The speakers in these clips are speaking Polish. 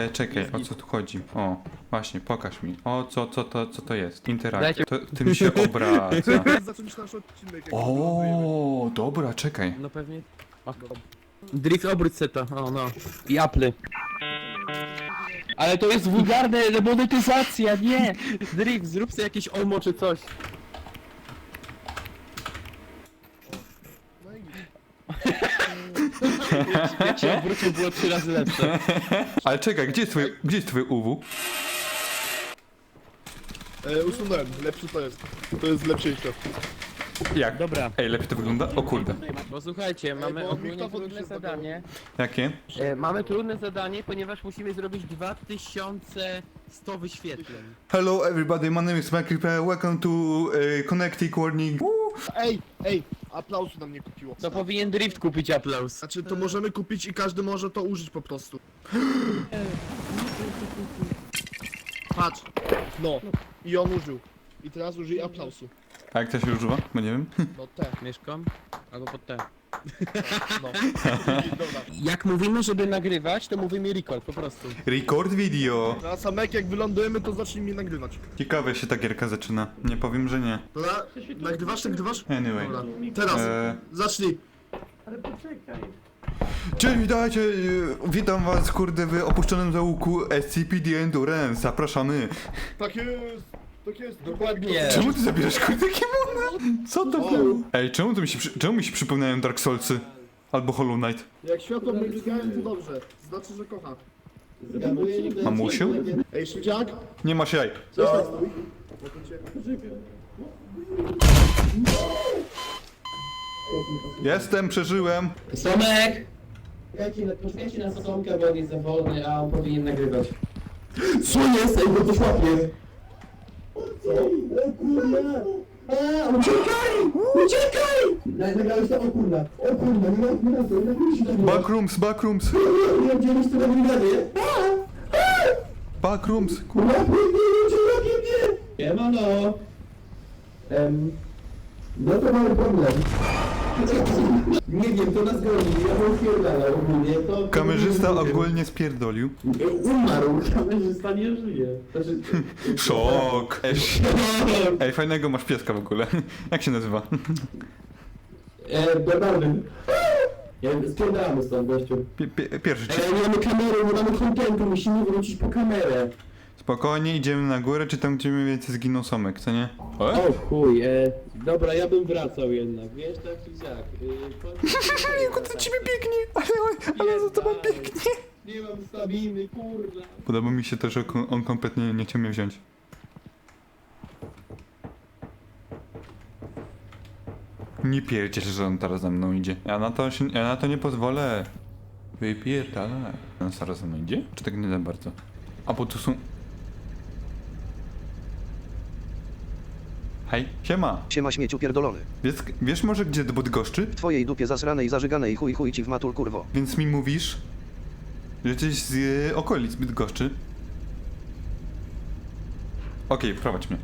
E, czekaj, o co tu chodzi? O, właśnie, pokaż mi. O, co, co, to, co to jest? Interakcja. To, tym się obraca. Zacząć nasz odcinek. jak. O, dobra, czekaj. No pewnie. Drift obróć se to, o no. I Apple. Ale to jest wulgarne monetyzacja, nie! Drift, zrób sobie jakieś omo czy coś. No i nic. Jak się obrócił, było trzy razy lepsze. Ale czekaj, gdzie jest twoje, gdzie jest twoje UW? E, usunąłem, lepszy to jest. To jest lepsze. Jak? Dobra. Ej, lepiej to wygląda? O kurde. Bo słuchajcie, mamy bo ogólnie mikrofon trudne zadanie. Jakie? E, mamy trudne zadanie, ponieważ musimy zrobić 2100 wyświetleń. Hello everybody, my name is Michael. Welcome to uh, Connecting Warning. Ej, ej, aplausu nam nie kupiło. To powinien Drift kupić aplauz. Znaczy to możemy kupić i każdy może to użyć po prostu. Patrz. No. I on użył. I teraz użyj aplausu. A jak to się używa? Bo nie wiem. No te, Mieszkam? Albo pod te. No. Dobra. Jak mówimy, żeby nagrywać, to mówimy record po prostu. Record video. Na samek jak wylądujemy to zacznij mnie nagrywać. Ciekawe się ta gierka zaczyna. Nie powiem, że nie. Dobra, nagrywasz, nagrywasz? Anyway. Dobra, teraz, Eee, zacznij. Cześć, witajcie, e, witam was kurde w opuszczonym załuku SCPD Endurance, zapraszamy. Tak jest, tak jest. Dokładnie. Czemu ty zabierasz kurde kimona? Co to O. było? Ej, czemu, to mi się, przy- czemu mi się przypominają Dark Soulsy? Albo Hollow Knight? Jak światło migają to dobrze, znaczy, że kocha. Mamusiu? Ej, Szmiciak? Nie masz jaj. Co? Jestem, przeżyłem. Somek! Poczekajcie na Somka, bo on jest za wolny, a on powinien nagrywać. Co jest? Ej, bo to szłapie! Uciekaj! Uciekaj! Nagrałeś to, o kurna, o nie ma, nie ma, nie ma, nie ma, Backrooms, backrooms, nie ma, backrooms. Kurwa, nie, nie, nie, nie! Siemano! Em, no to mamy problem. Nie wiem, to nas goni, ja bym spierdalał ogólnie, to... Kamerzysta ogólnie spierdolił. Umarł, kamerzysta nie żyje. Znaczy... Szok. Ej, ej, fajnego masz pieska w ogóle. Jak się nazywa? E, Bernardyn. Ja spierdalamy stąd, gościu. Pie, pie, pierwszy ci. E, nie mamy kamery, nie mamy kontentu, musimy wrócić po kamerę. Spokojnie, idziemy na górę, czy tam gdzie mniej więcej zginął Somek, co nie? O? O chuj, e, dobra, ja bym wracał jednak, wiesz, tak czy siak. E, Jego do ciebie biegnie, ale, ale za tobą biegnie. Nie mam stabiny, kurwa. Podoba mi się to, że on- on kompletnie nie chciał mnie wziąć. Nie pierdziesz, że on teraz za mną idzie. Ja na to, się, ja na to nie pozwolę. Wypierdalaj. On zaraz za mną idzie? Czy tak nie za bardzo? A bo tu są... Hej, siema. Siema śmieciu pierdolony. Wiesz, wiesz może gdzie do Bydgoszczy? W twojej dupie zasranej, zażyganej chuj chuj ci w matul kurwo. Więc mi mówisz, że jesteś z e, okolic Bydgoszczy. Okej, prowadź mnie.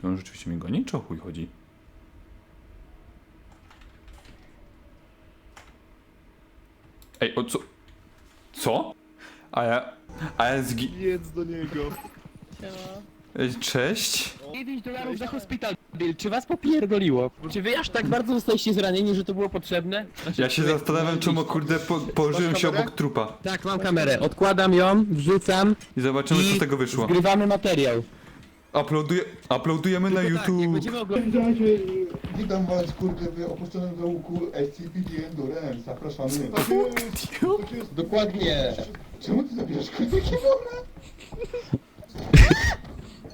To on rzeczywiście mnie goni, czy o chuj chodzi? Ej, o co? Co? A ja... A ja zgi... Jedz do niego. Ej, Cześć? 9 dolarów za hospital bill, czy was popierdoliło? Czy wy aż tak bardzo zostaliście zranieni, że to było potrzebne? Znaczy, Ja się wy- zastanawiam, czemu kurde po, położyłem się obok trupa. Tak, mam kamerę, odkładam ją, wrzucam I zobaczymy, co z tego wyszło. zgrywamy materiał. Uploaduję, uploadujemy na Tylko tak, YouTube. będziemy oglądać... Witam was, kurde, w opuszczonym załuku SCPD Endurance. Zapraszamy. Dokładnie. Czemu ty zabierasz kurde kimona?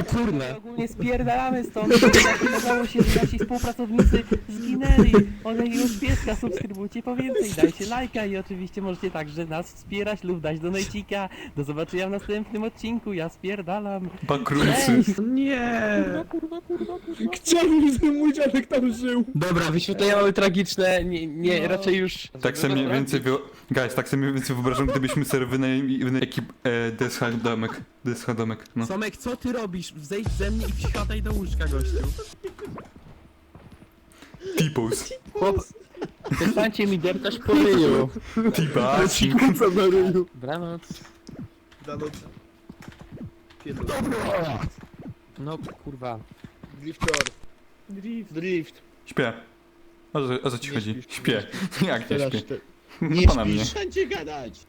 O kurna. Ogólnie spierdalamy stąd, tak okazało się, że nasi współpracownicy zginęli. Od jakiegoś pieska subskrybujcie po więcej, dajcie lajka i oczywiście możecie także nas wspierać lub dać donajcika. Do zobaczenia w następnym odcinku, ja spierdalam. Bakrumsy. Nie! Chciałbym, żeby mój dziadek tam żył. Dobra, wyświetlenia mamy tragiczne, nie, nie raczej już... Tak sobie mniej więcej, wyo... guys, tak sobie mniej więcej wyobrażam, gdybyśmy sobie wynajmili ekip e, DSH domek, DSH domek, no. Somek, co ty robisz? Zejdź ze mnie i wsiadaj do łóżka, gościu. Chłop, Przestańcie mi deptać po ryju. T-bashing. Kuca na ryju. Dobranoc. Dano. Pierdol. No kurwa. Driftor. Drift. Drift. Śpię. O co, o co ci Nie chodzi? Śpię. Jak nie Teraz śpię? te... Nie pana mnie. śpisz, wszędzie gadać.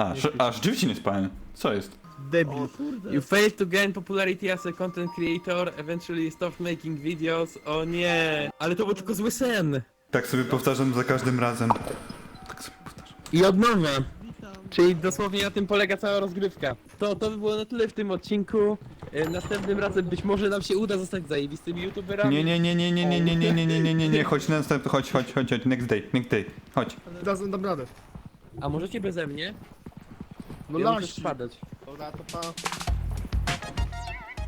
A, sz- aż dzieci nie spałem. Co jest? Debil. You failed to gain popularity as a content creator, eventually stopped making videos. O nie! Ale to był tylko zły sen. Tak sobie powtarzam za każdym razem. Tak sobie powtarzam. I od nowa. Czyli dosłownie na tym polega cała rozgrywka. To, to by było na tyle w tym odcinku. E, Następnym razem być może nam się uda zostać zajebistymi youtuberami. Nie, nie, nie, nie, nie, nie, nie, nie, nie, nie, nie, nie, nie, chodź na następny, chodź, chodź, chodź, chodź, next day, next day, chodź. Dam radę. A możecie beze mnie? No ja muszę laści. spadać. Dobra, to pa.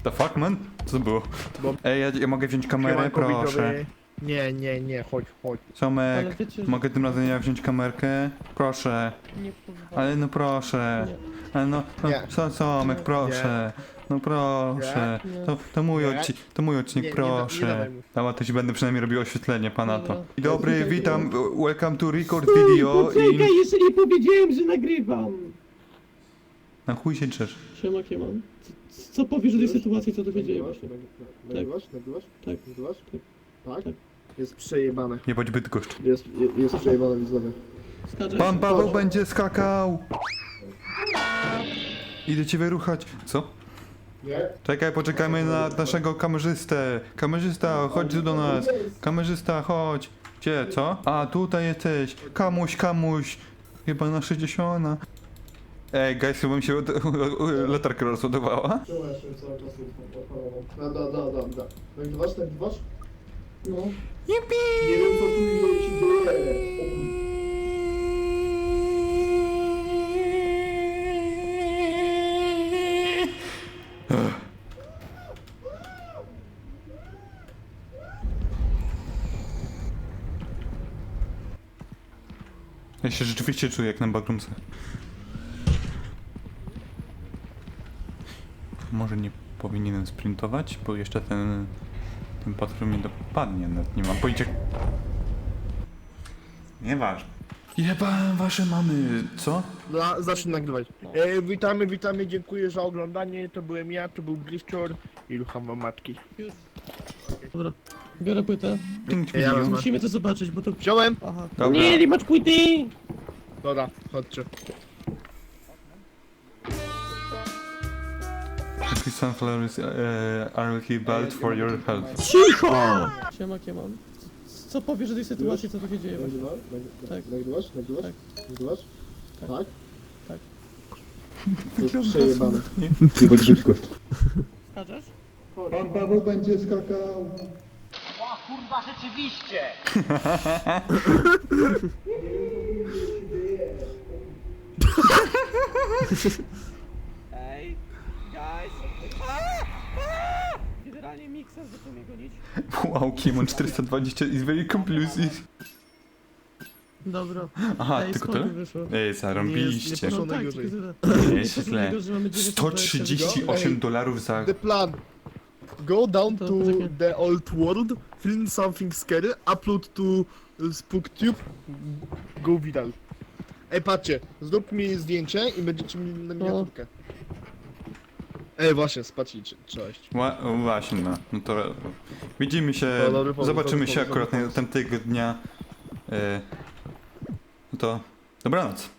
The fuck, man? Co to było? Bo- Ej, ja, ja mogę wziąć kamerę, Siemanko, proszę. widzowie. Nie, nie, nie, chodź, chodź. Somek, Ale wiecie, że- mogę tym razem ja wziąć kamerkę? Proszę, Nie ale no proszę. Ale no, no Nie. so, Somek, proszę. No proszę. To, to mój odcinek, to mój odcinek, Nie, nie da- nie proszę. dawaj mu. To ci będę przynajmniej robił oświetlenie, pana to. Dzień Dobry, witam, welcome to record video i... jeszcze nie powiedziałem, że nagrywam. Na chuj się drzesz. Siema, Kieman. Co, co powiesz o tej sytuacji, co tu się dzieje właśnie? Nagrywasz? Nagrywasz? Tak. Nagrywasz? Tak? Tak. Jest przejebane. Jebać Bydgoszcz. Jest, je- jest przejebane widzowie. Skaczesz? Pan Paweł będzie skakał! Idę cię wyruchać. Co? Nie? Czekaj, poczekajmy na naszego kamerzystę. Kamerzysta, chodź tu do nas. Kamerzysta, chodź. Gdzie, co? A, tutaj jesteś. Kamuś, kamuś. Chyba na 60. Ej, guys, chyba mi się latarka rozładowała. Jeszcze cały czas? No, da, da, da, da. Nagrywasz? Nagrywasz? No. Nie wiem co tu się dzieje. Ja się rzeczywiście czuję jak na bagrumce. Może nie powinienem sprintować, bo jeszcze ten... Ten patrol mnie dopadnie, nawet nie mam pojęcia... Nieważne. Jebałem wasze mamy, co? Da, zacznij nagrywać. E, witamy, witamy, dziękuję za oglądanie. To byłem ja, to był Driftor i rucham wam matki. Dobra. Biorę płytę. Pięć Ja. Musimy to zobaczyć, bo to... Wziąłem? Aha. Dobra. Nie, nie masz płyty! Dobra, chodźcie. Happy sunflowers uh, are bad for your health. Cicho! Siema, Kieman. Co powiesz o tej sytuacji, co tu się dzieje właśnie? Tak. Nagrywasz? Nagrywasz? Tak. Nagrywasz? Tak? Tak. Jest przejebane. Skaczesz? Pan Paweł będzie skakał. Ej, guys! Generalnie Mixer zaczął mnie gonić. Wow, Kimon 420 is very conclusive. Dobra. Aha, Ej, tylko skąd tyle? wyszło? Ej, zarąbiście. poszło No tak, najgorzej. tyle. Nieźle. Najgorzej, że mamy 920 138 dolarów za... The plan. Go down To to poczekaj. the old world, film something scary, upload to uh, SpookTube, go viral. Ej, patrzcie, zrób mi zdjęcie i będziecie mieli na miniaturkę. Ej, właśnie, spatrzcie, cześć. Ła, właśnie, no. no to widzimy się, To dobry pomysł, zobaczymy dobry się pomysł, akurat dobry na pomysł. tamtego dnia. E, no to dobranoc.